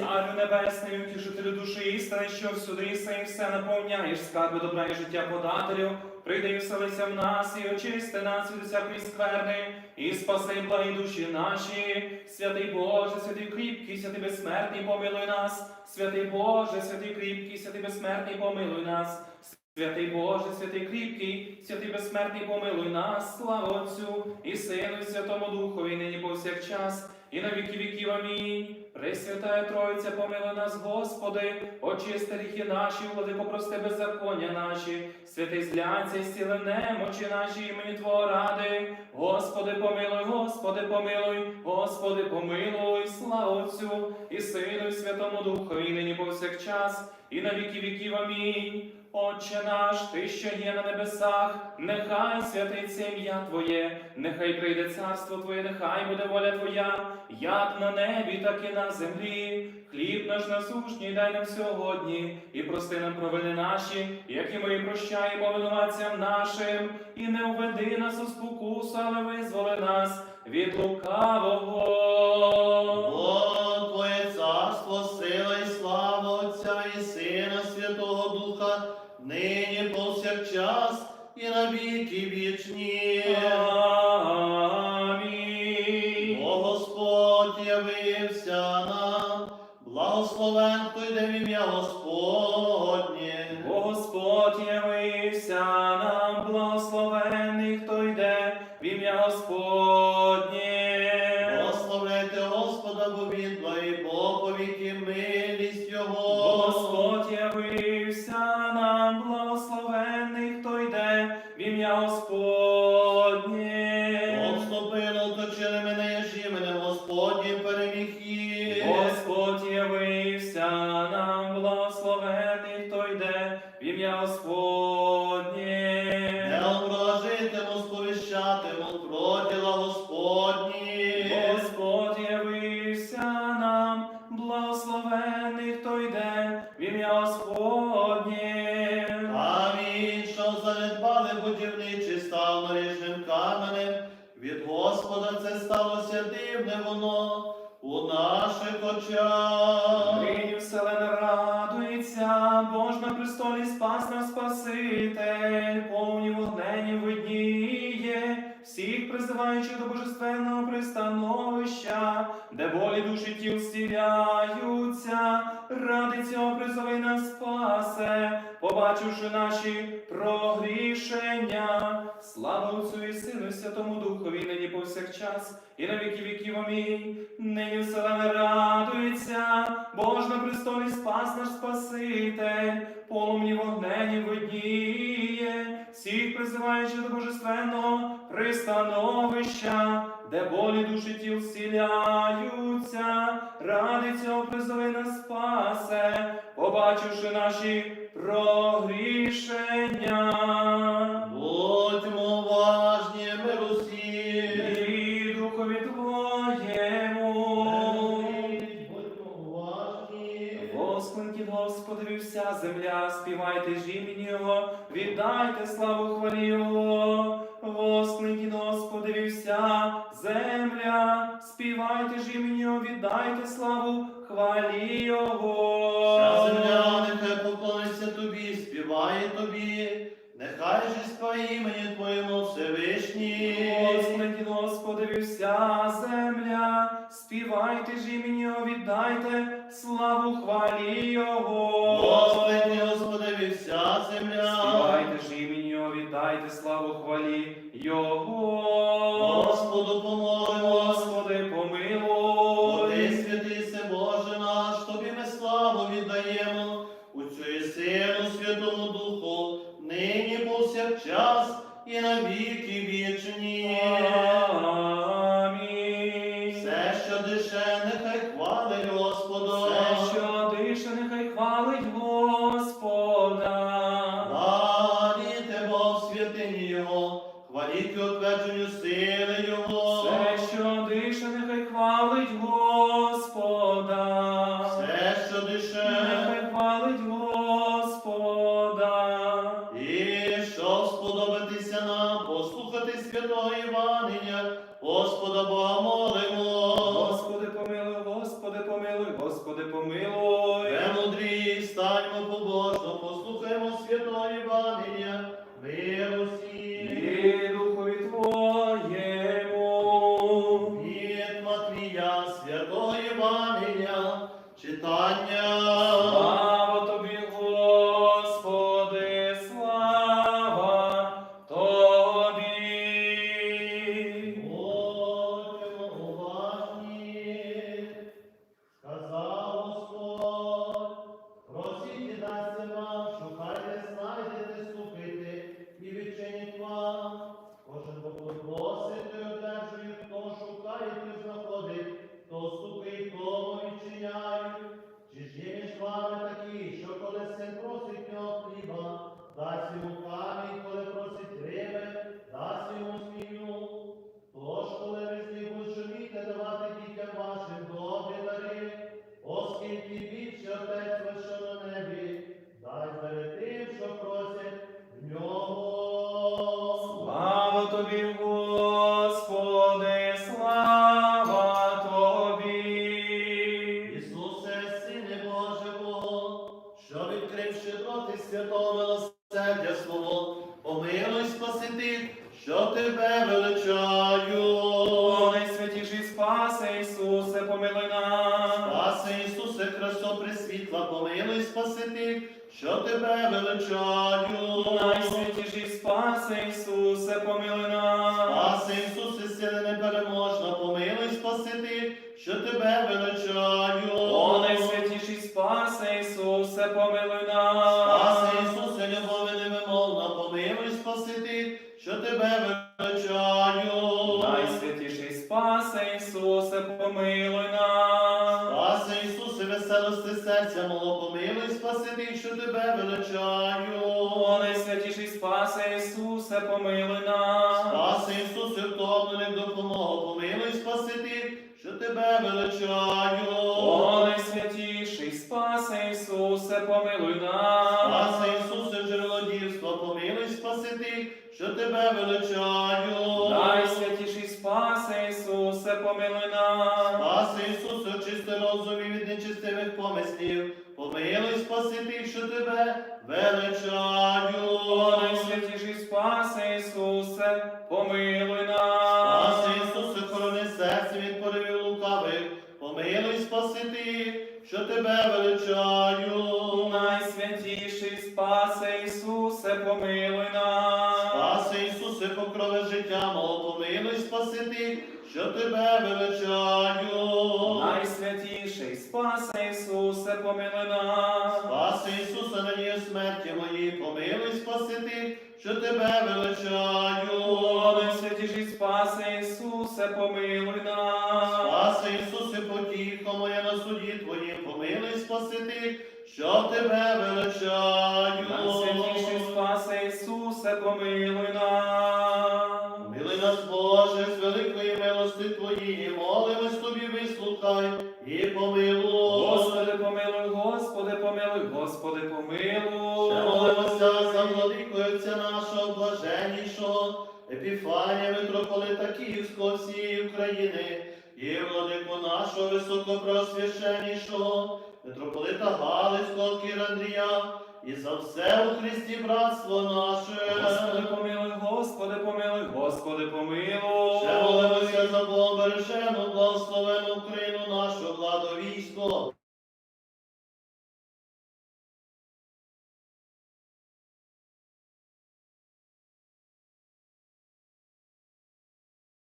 Тобі. Царю небесний, утішителю душі істини, що всюди і все наповняєш, скарби добра і життя подателю, прийди і вселися в нас, і очисти нас від усякої скверни, і спаси благі душі наші. Святий Боже, святий кріпкий, святий безсмертний, помилуй нас. Святий Боже, святий кріпкий, святий безсмертний, помилуй нас. Святий Боже, святий кріпкий, святий безсмертний, помилуй нас, слава Отцю і Сину, і Святому Духові, нині повсякчас, і на віки віків. Амінь. Пресвятая Тройця, помилуй нас, Господи, очисти гріхи наші, владико, прости беззаконня наші, святий злянця, і стіли немочі наші, імені Твого ради. Господи, помилуй, Господи, помилуй, Господи, помилуй, слава Отцю і Сину, і Святому Духові, і нині повсякчас, і на віки віків. Амінь. Отче наш, Ти, що є на небесах, нехай святиться ім'я Твоє, нехай прийде царство Твоє, нехай буде воля Твоя, як на небі, так і на землі. Хліб наш насущний дай нам сьогодні, і прости нам провини наші, як і ми прощаємо винуватцям нашим, і не введи нас у спокусу, але визволи нас від лукавого. Повсякчас і на віки вічні. Амінь. О Господь явився нам, благословен, хто йде в ім'я Господнє. О Господь явився нам, благословений, сталося воно у наших очах. Нині вселена радується, Бож на престолі спас нас Спаситель, повні вогнені видніє, всіх призиваючи до божественного пристановища, де болі душі тіл зціляються, ради цього призови нас спасе, побачивши наші прогрішення. Слава Отцю і Сину, і Святому Духові, нині повсякчас, і на віки віків. Амінь. Нині вселена радується, Бож на престолі спас наш Спаситель, полум'ї вогнені видніє, всіх призиваючи до божественного пристановища, де болі душі тіл зціляються, ради цього призови нас спасе, побачивши наші прогрішення. Будьмо уважні, миру всім. І духові Твоєму. Будьмо уважні. Воскликніть Господові вся земля, співайте ж імені Його, віддайте славу хвалі співайте ж Його, віддайте славу хвалі Його. Вся земля нехай поклониться тобі, співає тобі, нехай же співає імені Твоєму Всевишній. Воскликніть Господові вся земля, співайте ж імені віддайте славу хвалі Його. Господи, Господи, Помилуй спасити, що тебе величаю. Найсвятіший спаси, Ісусе, помилуй нас. Спаси Ісусе, сили непереможна, помилуй спасити, що тебе величаю. Що тебе величаю. О, найсвятіший спасе, Ісусе, помилуй нас. Спаси Ісусе, втомлених допомогу, помилуй спасити, що тебе величаю. О, найсвятіший спасе, Ісусе, помилуй нас. Спаси Ісусе, джерело дівства, помилуй спасити, що тебе величаю. Найсвятіший спасе, Ісусе, помилуй нас. Спаси Ісусе, очисти розум і від нечистивих помислів, помилуй спасити, що тебе величаю. Найсвятіший спасе, Ісусе, помилуй Спаси нас. Ісусе, хорони серце від поривів лукавих, помилуй спасити, що тебе величаю. Найсвятіший спасе, Ісусе, помилуй нас. Спаси Ісусе, покрови життя мого, помилуй спасити, що тебе величаю. Найсвятіший спасе, Ісусе, помилуй нас. Спаси Ісусе, надію смерті моїй, помилуй спасити, що тебе величаю. О, найсвятіший спасе, Ісусе, помилуй нас. Спаси Ісусе, потіхо моє на суді Твоїм, помилуй спасити, що тебе величаю. Найсвятіший спасе, Ісусе, помилуй нас. Митрополита Галицького Кіра Андрія, і за все у Христі братство наше. Господи, помилуй, Господи, помилуй, Господи, помилуй. Ще молимося за Богом бережену, благословену Україну нашу, владу.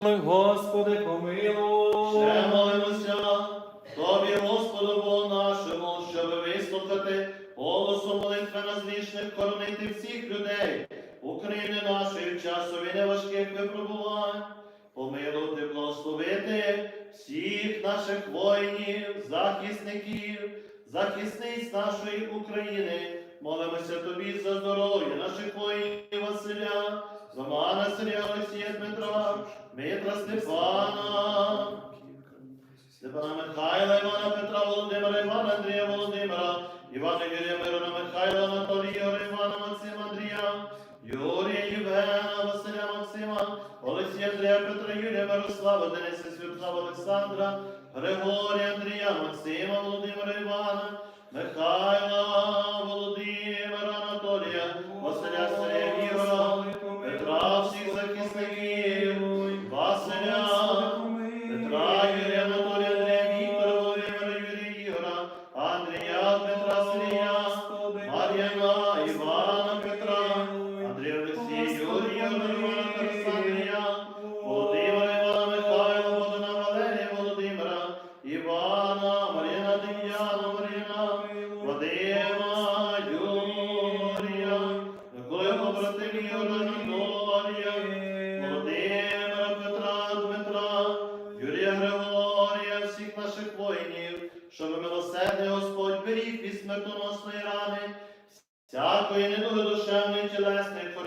Господи, помилуй. Ще вислухати голосом молитви назвішних коронити всіх людей, України нашої часові неважких випробувань, помилувати, благословити всіх наших воїнів, захисників, захисниць нашої України. Молимося тобі за здоров'я наших воїнів Василя, Романа Сергія Олексія Дмитра, Митра Степана, Степана Михайла, Івана Петра, Володимира, Івана Андрія Володимира, Івана Юрія Мирона Михайла, Анатолія Івана Максима Андрія, Юрія Євгена, Василя Максима, Олексія Андрія Петра, Юрія Мирослава, Дениса Святослава Олександра, Григорія Андрія, Максима, Володимира Івана, Михайла, Володимира,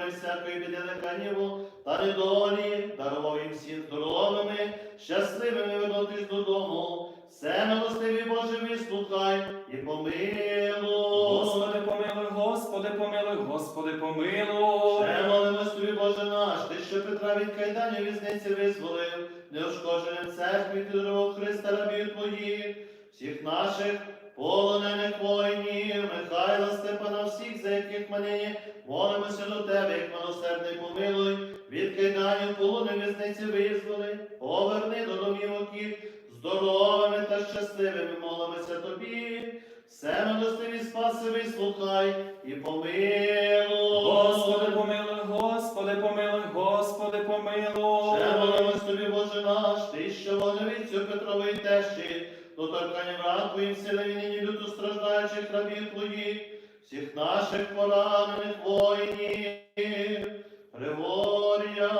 хвори всякої біди ликаніву та недолі, дарував їм всім здоровими, щасливими вернутись додому. Все милостиві Боже, вислухай і помилуй. Господи помилуй, Господи помилуй, Господи помилуй. Ще молимось тобі, Боже наш, ти, що Петра від кайданів візниці визволив, неушкодженим церкві ти дорогу Христа рабів твоїх, всіх наших полонених воїнів, Михайла, Степана, всіх, за яких ми нині молимося до тебе, як милосердний помилуй, від кайданів полони візниці визволи, поверни до домівок їх здоровими та щасливими, молимося тобі. Все милостиві спаси, вислухай і помилуй. Господи помилуй, Господи помилуй, Господи помилуй. Ще молимось тобі, Боже наш, ти, що вогневицю Петрової тещі, доторканням ран твоїм нині люто страждаючих рабів твоїх, всіх наших поранених воїнів, Григорія,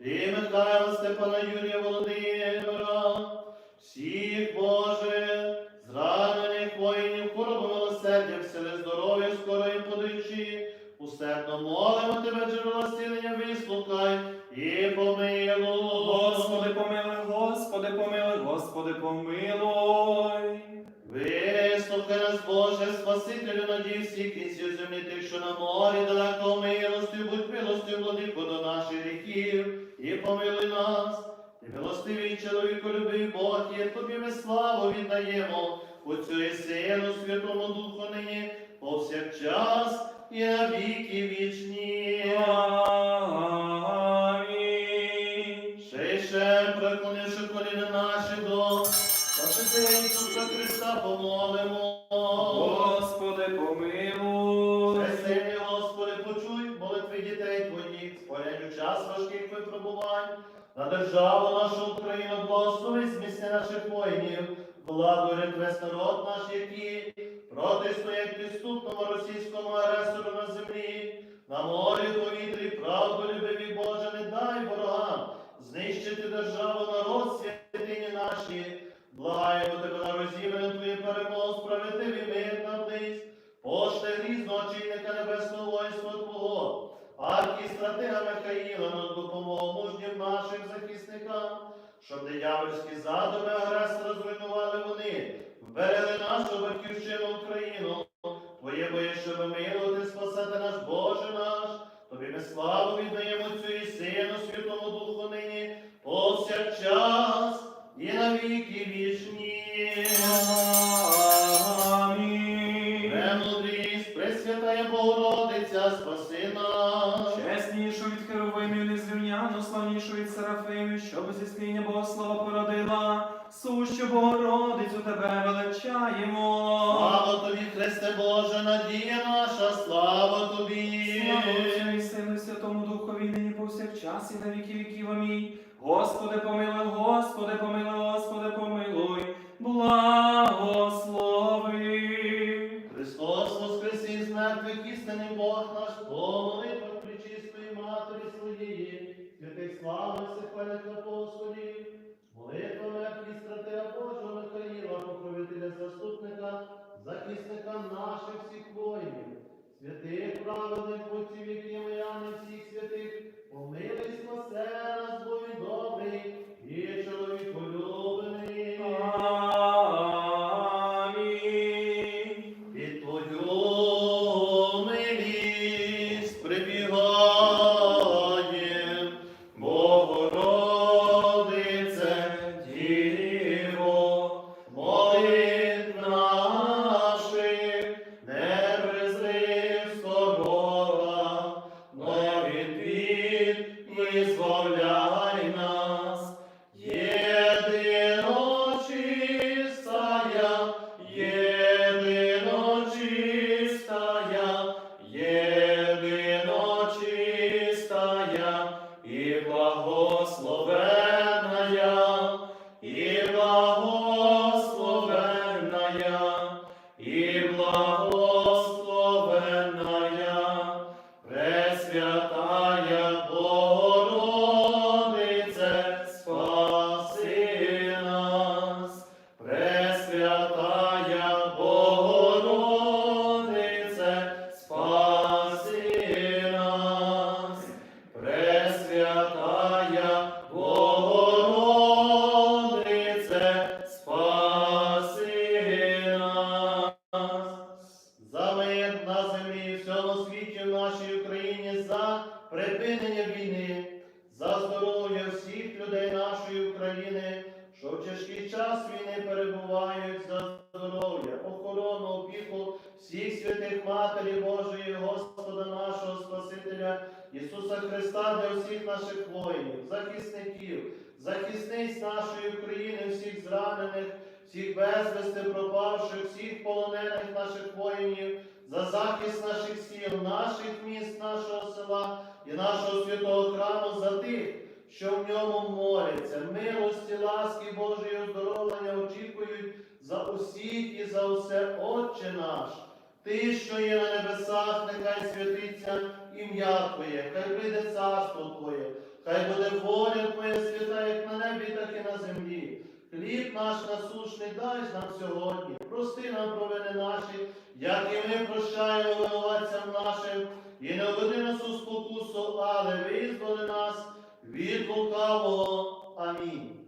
і Михайла, Степана, Юрія, Володимира, всіх, Боже, усердно молимо тебе, джерело зцілення, вислухай і помилуй. Господи помилуй, Господи помилуй, Господи помилуй. Вислухай нас, Боже, Спасителю, надій всіх кінців землі, тих, що на морі далеко милостю, будь милостю, владику до наших гріхів, і помилуй нас. Ти милостивий чоловіку, любий Бог, є тобі ми славу віддаємо, Отцю і Сину, Святому Духу нині, повсякчас і на віки вічні. Амінь. Ще й ще, преклонивши коліна наші до Спасителя Ісуса Христа, помолимо. Господи помилуй. Всесильний Господи, почуй молитви дітей Твоїх, спорядь час важких випробувань, на державу нашу Україну, благослови змісти наших воїнів, владу весь народ наш, який протистоять підступному російському агресору на землі, на морі, повітрі, правду любиві Боже, не дай ворогам знищити державу, народ, святині наші. Благаємо тебе на розім'я Твої перемог, справедливий мир на близь, Пошли грізного чинника небесного воїнства Твого, архістратега Михаїла на допомогу мужнім нашим захисникам, щоб диявольські задуми агресора зруйнували вони, вберегли нашу батьківщину Україну, Твоє боє, щоб милувати, спасати наш Боже наш, Тобі ми славу віддаємо Отцю і Сину, Святому Духу нині, повсякчас і на віки вічні. Амінь. Премудрість, Пресвятая Богородиця, спаси нас. Чеснішу від херовимів, незрівняно славнішу від серафимів, щоб зі сління Богослова породила, сущу Богородицю тебе величаємо. Слава тобі, Христе Боже, надія наша, слава тобі. Слава Отцю і Сину, Святому Духові, нині повсякчас і на віки віків. Амінь. Господи помилуй, Господи помилуй, Господи помилуй, благослови. Христос воскрес із мертвих, істинний Бог наш, по захисника наших всіх воїнів, святих праведних отців, які захисників, захисниць нашої України, всіх зранених, всіх безвісти пропавших, всіх полонених наших воїнів, за захист наших сіл, наших міст, нашого села і нашого святого храму, за тих, що в ньому моляться, милості, ласки Божої оздоровлення очікують за усіх і за усе, Отче наш. Ти, що є на небесах, нехай святиться ім'я Твоє, хай прийде царство Твоє, хай буде воля Твоя свята, як на небі, так і на землі. Хліб наш насушний дай нам сьогодні, прости нам провини наші, як і ми прощаємо винуватцям нашим, і не введи нас у спокусу, але визволи нас від лукавого. Амінь.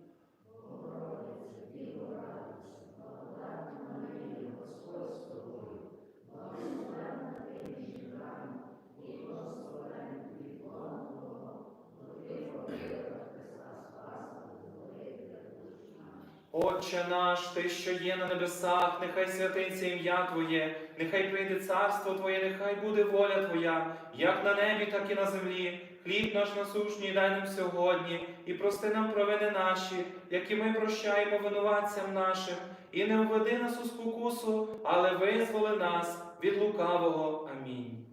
Отче наш, Ти, що є на небесах, нехай святиться ім'я Твоє, нехай прийде царство Твоє, нехай буде воля Твоя, як на небі, так і на землі. Хліб наш насущний дай нам сьогодні, і прости нам провини наші, які ми прощаємо винуватцям нашим, і не введи нас у спокусу, але визволи нас від лукавого. Амінь.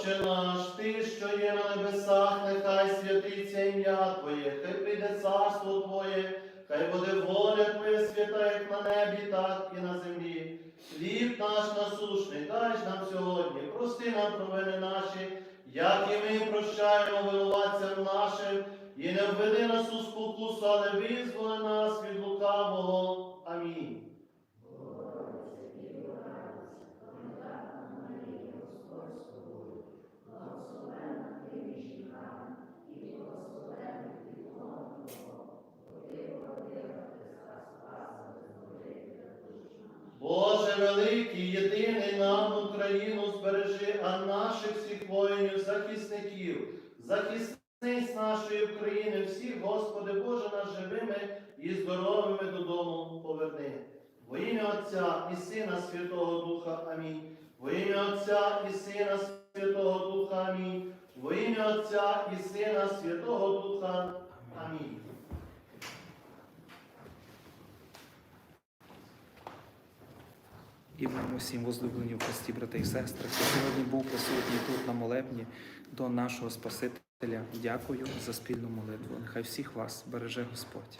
Отче наш, Ти, що є на небесах, нехай святиться ім'я Твоє, хай прийде царство Твоє, хай буде воля Твоя свята, як на небі, так і на землі. Хліб наш насушний, дай ж нам сьогодні, прости нам провини наші, як і ми прощаємо винуватцям нашим, і не введи нас у спокусу, але визволи нас від лукавого. Амінь. Боже великий, єдиний нам Україну збережи, а наших всіх воїнів, захисників, захисниць нашої України, всіх, Господи Боже, нас живими і здоровими додому поверни. Во ім'я Отця і Сина Святого Духа. Амінь. Во ім'я Отця і Сина Святого Духа. Амінь. Во ім'я Отця і Сина Святого Духа. Амінь. І ми усім возлюблені в Христі, брати і сестри, хто сьогодні був присутній тут на молебні до нашого Спасителя. Дякую за спільну молитву. Нехай всіх вас береже Господь.